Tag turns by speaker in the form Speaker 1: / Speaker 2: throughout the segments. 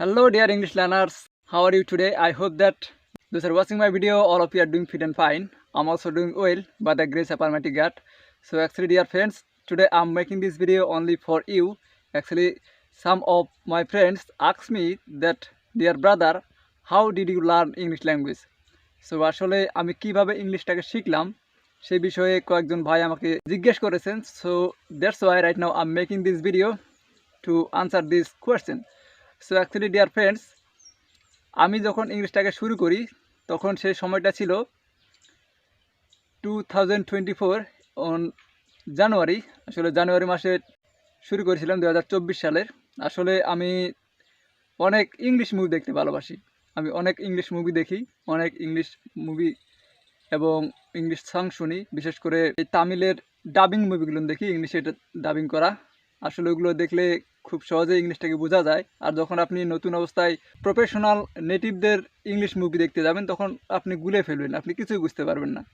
Speaker 1: Hello, dear English learners. How are you today? I hope that those are watching my video, all of you are doing fit and fine. I'm also doing well by the grace of Almighty God. So, actually, dear friends, today I'm making this video only for you. Actually, some of my friends asked me that, dear brother, how did you learn English language? So আসলে আমি কীভাবে ইংলিশটাকে শিখলাম সেই বিষয়ে কয়েকজন ভাই আমাকে জিজ্ঞেস করেছেন so that's why right now I making this video to answer this question so actually dear friends আমি যখন ইংলিশটাকে শুরু করি, তখন সেই সময়টা ছিল two thousand twenty four on January আসলে জানুয়ারি মাসে শুরু করেছিলাম দু হাজার চব্বিশ সালের। আসলে আমি অনেক ইংলিশ মুভি দেখতে ভালোবাসি। আমি অনেক ইংলিশ মুভি দেখি, অনেক ইংলিশ মুভি এবং ইংলিশ সং শুনি। বিশেষ করে এই তামিলের ডাবিং মুভিগুলো দেখি ইংলিশে ডাবিং করা। আসলে ওগুলো দেখলে খুব সহজে ইংলিশটাকে বোঝা যায়। আর যখন আপনি নতুন অবস্থায় প্রফেশনাল নেটিভদের ইংলিশ মুভি দেখতে যাবেন, তখন আপনি গুলে ফেলবেন, আপনি কিছুই বুঝতে পারবেন না।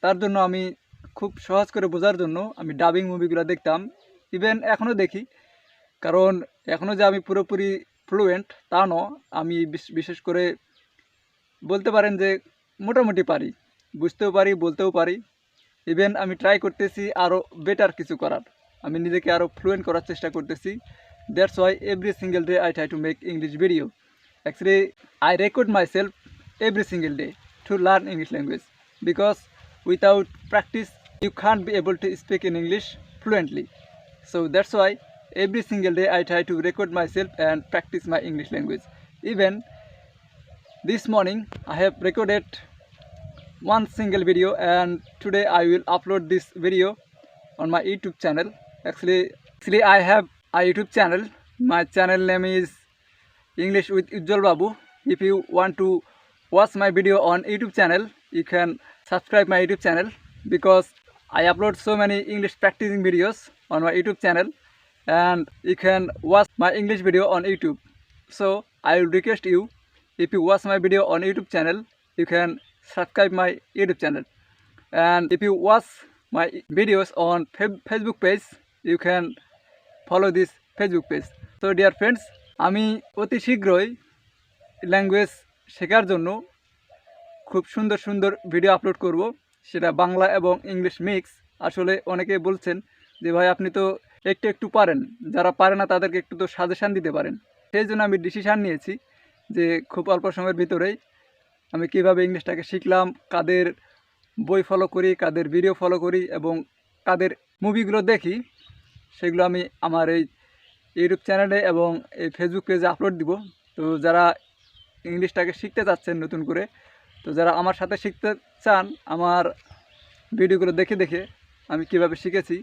Speaker 1: তার জন্য আমি খুব সহজ করে বোঝার জন্য আমি ডাবিং মুভিগুলো দেখতাম। ইভেন এখনও দেখি। কারণ এখনও যে আমি পুরোপুরি ফ্লুয়েন্ট তা ন আমি বিশ- বিশেষ করে বলতে পারেন যে মোটামুটি পারি। বুঝতেও পারি, বলতেও পারি। ইভেন আমি ট্রাই করতেছি আরও বেটার কিছু করার। আমি নিজেকে আরও ফ্লুয়েন্ট করার চেষ্টা করতেছি। That's why every single day I try to make English video. Actually, I record myself every single day to learn English language because without practice you can't be able to speak in English fluently. So that's why every single day I try to record myself and practice my English language. Even this morning I have recorded one single video and today I will upload this video on my YouTube channel. Actually, actually I have a YouTube channel. My channel name is English with Ujjwal Babu. If you want to watch my video on YouTube channel, you can subscribe my YouTube channel because I upload so many English practicing videos on my YouTube channel and you can watch my English video on YouTube. So I will request you if you watch my video on YouTube channel, you can subscribe my YouTube channel. And if you watch my videos on Facebook page, you can follow this Facebook page তো dear friends আমি অতি শীঘ্রই language শেখার জন্য খুব সুন্দর সুন্দর video upload করব। সেটা বাংলা এবং ইংলিশ মিক্স আসলে অনেকে বলছেন যে, ভাই, আপনি তো একটু একটু পারেন। যারা পারে না, তাদেরকে একটু তো সাজেশান দিতে পারেন। সেই জন্য আমি ডিসিশান নিয়েছি যে, খুব অল্প সময়ের ভিতরেই আমি কীভাবে ইংলিশটাকে শিখলাম, কাদের বই ফলো করি, কাদের ভিডিও ফলো করি এবং কাদের মুভিগুলো দেখি। সেগুলো আমি আমার এই ইউটিউব চ্যানেলে এবং এই ফেসবুক পেজে আপলোড দিব। তো যারা ইংলিশটাকে শিখতে চাচ্ছেন নতুন করে, তো যারা আমার সাথে শিখতে চান আমার ভিডিওগুলো দেখে দেখে আমি কীভাবে শিখেছি,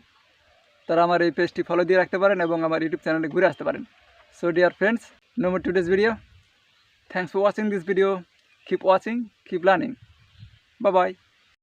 Speaker 1: তারা আমার এই পেজটি ফলো দিয়ে রাখতে পারেন এবং আমার ইউটিউব চ্যানেলে ঘুরে আসতে পারেন। So dear friends no more today's video thanks for watching this video keep watching keep learning bye bye